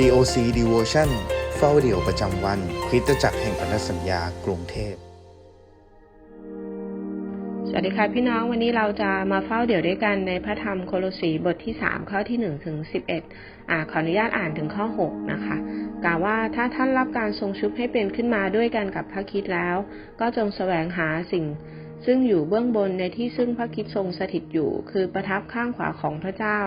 COC Devotion เฝ้าเดี่ยวประจำวัน คริสตจักรแห่งพันธสัญญากรุงเทพ สวัสดีค่ะพี่น้องวันนี้เราจะมาเฝ้าเดี่ยวด้วยกันในพระธรรมโคโลสีบทที่ 3 ข้อที่1ถึง11 อ่าขออนุญาตอ่านถึงข้อ 6 นะคะกล่าวว่าถ้าท่านรับการทรงชุบให้เป็นขึ้นมาด้วยกันกับพระคิดแล้ว ก็จงแสวงหาสิ่ง ซึ่งอยู่เบื้องบนในที่ซึ่งพระคิดทรงสถิตอยู่ คือประทับข้างขวาของพระเจ้า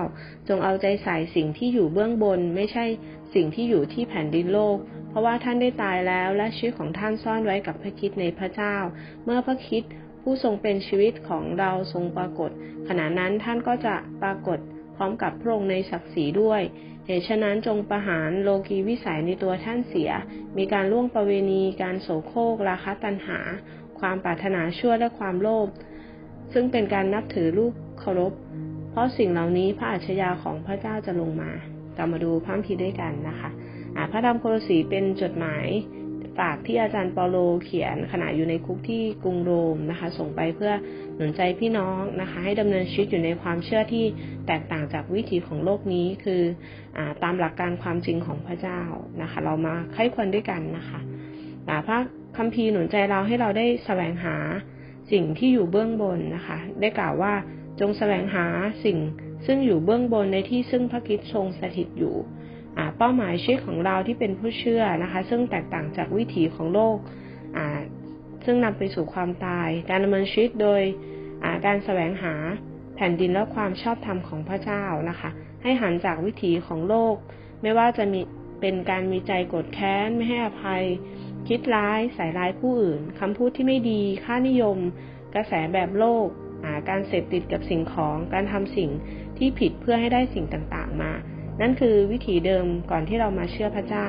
จงเอาใจใส่สิ่งที่อยู่เบื้องบนไม่ใช่สิ่งที่อยู่ที่แผ่นดินโลก เพราะว่าท่านได้ตายแล้วและชีวิตของท่านซ่อนไว้กับพระคิดในพระเจ้า เมื่อพระคิดผู้ทรงเป็นชีวิตของเราทรงปรากฏ ขณะนั้นท่านก็จะปรากฏพร้อมกับพระองค์ในศักดิ์ศรีด้วยเหตุฉะนั้นจงประหารโลกีวิสัยในตัวท่านเสีย มีการล่วงประเวณี การโสโครกราคะตัณหา ความปรารถนาชั่วและความโลภซึ่งเป็นการนับถือลูกเคารพ เพราะสิ่งเหล่านี้พระอัจฉริยะของพระเจ้าจะลงมาเรามาดูพระคดีด้วยกันนะคะพระธรรมโคลสีเป็นจดหมายฝากที่อาจารย์เปาโลเขียนขณะอยู่ในคุกที่กรุงโรมนะคะ ส่งไปเพื่อหนุนใจพี่น้องนะคะ ให้ดำเนินชีวิตอยู่ในความเชื่อที่แตกต่างจากวิถีของโลกนี้คืออตามหลักการความจริงของพระเจ้านะคะ เรามาไข้ควรด้วยกันนะคะ อ่พระคัมภีร์หนุนใจเราให้เราได้แสวงหาสิ่งที่อยู่เบื้องบนนะคะ ได้กล่าวว่าจงแสวงหาสิ่งซึ่งอยู่เบื้องบนในที่ซึ่งพระคริสต์ทรงสถิตอยู่เป้าหมายชีวิตของเราที่เป็นผู้เชื่อนะคะ ซึ่งแตกต่างจากวิถีของโลก ซึ่งนำไปสู่ความตาย การดำเนินชีวิตโดยการแสวงหาแผ่นดินและความชอบธรรมของพระเจ้านะคะ ให้หันจากวิถีของโลก ไม่ว่าจะมีเป็นการมีใจโกรธแค้นไม่ให้อภัย คิดร้ายใส่ร้ายผู้อื่นคำพูดที่ไม่ดี ค่านิยม กระแสแบบโลกการเสพติดกับสิ่งของการทำสิ่งที่ผิดเพื่อให้ได้สิ่งต่างๆมา นั่นคือวิถีเดิมก่อนที่เรามาเชื่อพระเจ้า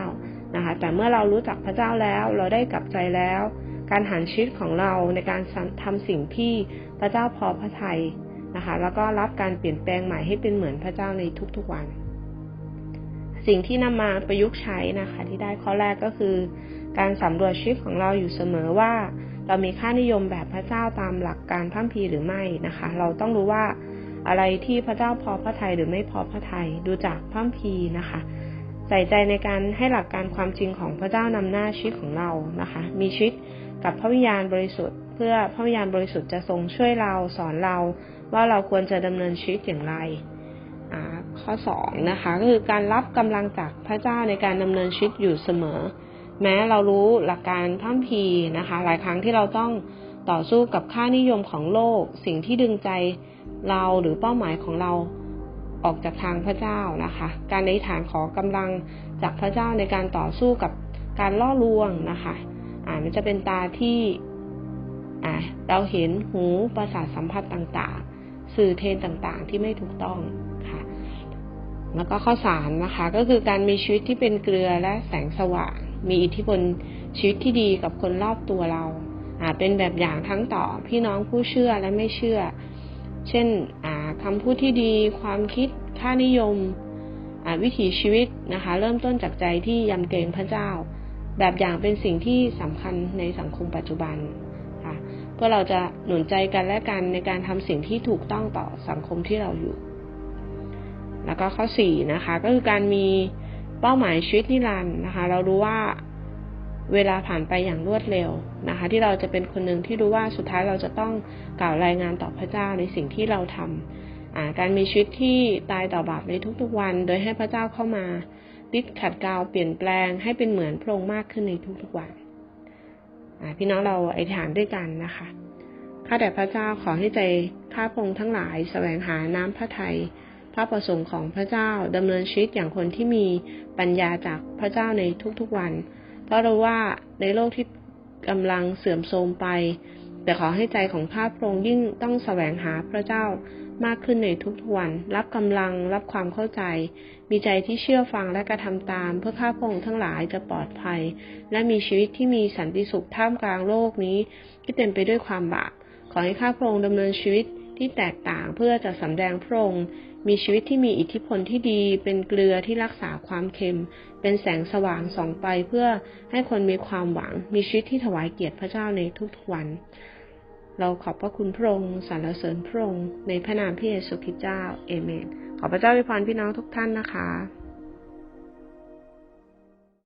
นะคะแต่เมื่อเรารู้จักพระเจ้าแล้วเราได้กลับใจแล้ว การหันชีวิตของเราในการทำสิ่งที่พระเจ้าพอพระทัยนะคะแล้วก็รับการเปลี่ยนแปลงใหม่ให้เป็นเหมือนพระเจ้าในทุกๆวัน สิ่งที่นำมาประยุกต์ใช้นะคะ ที่ได้ข้อแรกก็คือ การสำรวจชีวิตของเราอยู่เสมอว่า เรามีค่านิยมแบบพระเจ้าตามหลักการพัมพีหรือไม่นะคะ เราต้องรู้ว่าอะไรที่พระเจ้าพอพระทัยหรือไม่พอพระทัยดูจากพระพีนะคะ ใส่ใจในการให้หลักการความจริงของพระเจ้านำหน้าชีวิตของเรานะคะ มีชีวิตกับพระวิญญาณบริสุทธิ์ เพื่อพระวิญญาณบริสุทธิ์จะทรงช่วยเราสอนเรา ว่าเราควรจะดำเนินชีวิตอย่างไรข้อสองนะคะก็คือการรับกำลังจากพระเจ้าในการดำเนินชีวิตอยู่เสมอ แม้เรารู้หลักการพัมพีนะคะ หลายครั้งที่เราต้องต่อสู้กับค่านิยมของโลก สิ่งที่ดึงใจเราหรือเป้าหมายของเราออกจากทางพระเจ้านะคะ การในฐานขอกำลังจากพระเจ้าในการต่อสู้กับการล่อลวงนะคะ อ่ามันจะเป็นตาที่อ่าเราเห็นหูประสาทสัมผัสต่างๆ สื่อเทนต่างๆ ที่ไม่ถูกต้องค่ะ แล้วก็ข้อสามนะคะ ก็คือการมีชีวิตที่เป็นเกลือและแสงสว่าง มีอิทธิพลชีวิตที่ดีกับคนรอบตัวเราอ่าเป็นแบบอย่างทั้งต่อพี่น้องผู้เชื่อและไม่เชื่อ เช่นคำพูดที่ดี ความคิดค่านิยมวิถีชีวิตนะคะ เริ่มต้นจากใจที่ยำเกรงพระเจ้า แบบอย่างเป็นสิ่งที่สำคัญในสังคมปัจจุบันค่ะเพื่อเราจะหนุนใจกันและกันในการทำสิ่งที่ถูกต้องต่อสังคมที่เราอยู่ แล้วก็ข้อสี่นะคะ ก็คือการมี เป้าหมายชีวิตนิรันด์นะคะ เรารู้ว่าเวลาผ่านไปอย่างรวดเร็วนะคะ ที่เราจะเป็นคนหนึ่งที่รู้ว่าสุดท้ายเราจะต้องกล่าวรายงานต่อพระเจ้าในสิ่งที่เราทำการมีชีวิตที่ตายต่อบาปในทุกๆวัน โดยให้พระเจ้าเข้ามาดิดขัดเกลาเปลี่ยนแปลงให้เป็นเหมือนพระองค์มากขึ้นในทุกๆวันพี่น้องเราอธิษฐานด้วยกันนะคะข้าแต่พระเจ้าขอให้ใจข้าพงทั้งหลายแสวงหาน้ำพระทัย พระประสงค์ของพระเจ้าดำเนินชีวิตอย่างคนที่มีปัญญาจากพระเจ้าในทุกๆวัน เพราะรู้ว่าในโลกที่กำลังเสื่อมโทรมไป แต่ขอให้ใจของข้าพระองค์ยิ่งต้องแสวงหาพระเจ้ามากขึ้นในทุกๆวัน รับกำลังรับความเข้าใจ มีใจที่เชื่อฟังและกระทำตาม เพื่อข้าพระองค์ทั้งหลายจะปลอดภัย และมีชีวิตที่มีสันติสุขท่ามกลางโลกนี้ ที่เต็มไปด้วยความบาปขอให้ข้าพระองค์ดำเนินชีวิต ที่แตกต่างเพื่อจะสำแดงพระองค์มีชีวิตที่มีอิทธิพลที่ดี เป็นเกลือที่รักษาความเค็ม เป็นแสงสว่างส่องไปเพื่อให้คนมีความหวัง มีชีวิตที่ถวายเกียรติพระเจ้าในทุกๆวัน เราขอบพระคุณพระองค์สรรเสริญพระองค์ในพระนามพระเยซูคริสต์เจ้า เอเมน ขอพระเจ้าอวยพรพี่น้องทุกท่านนะคะ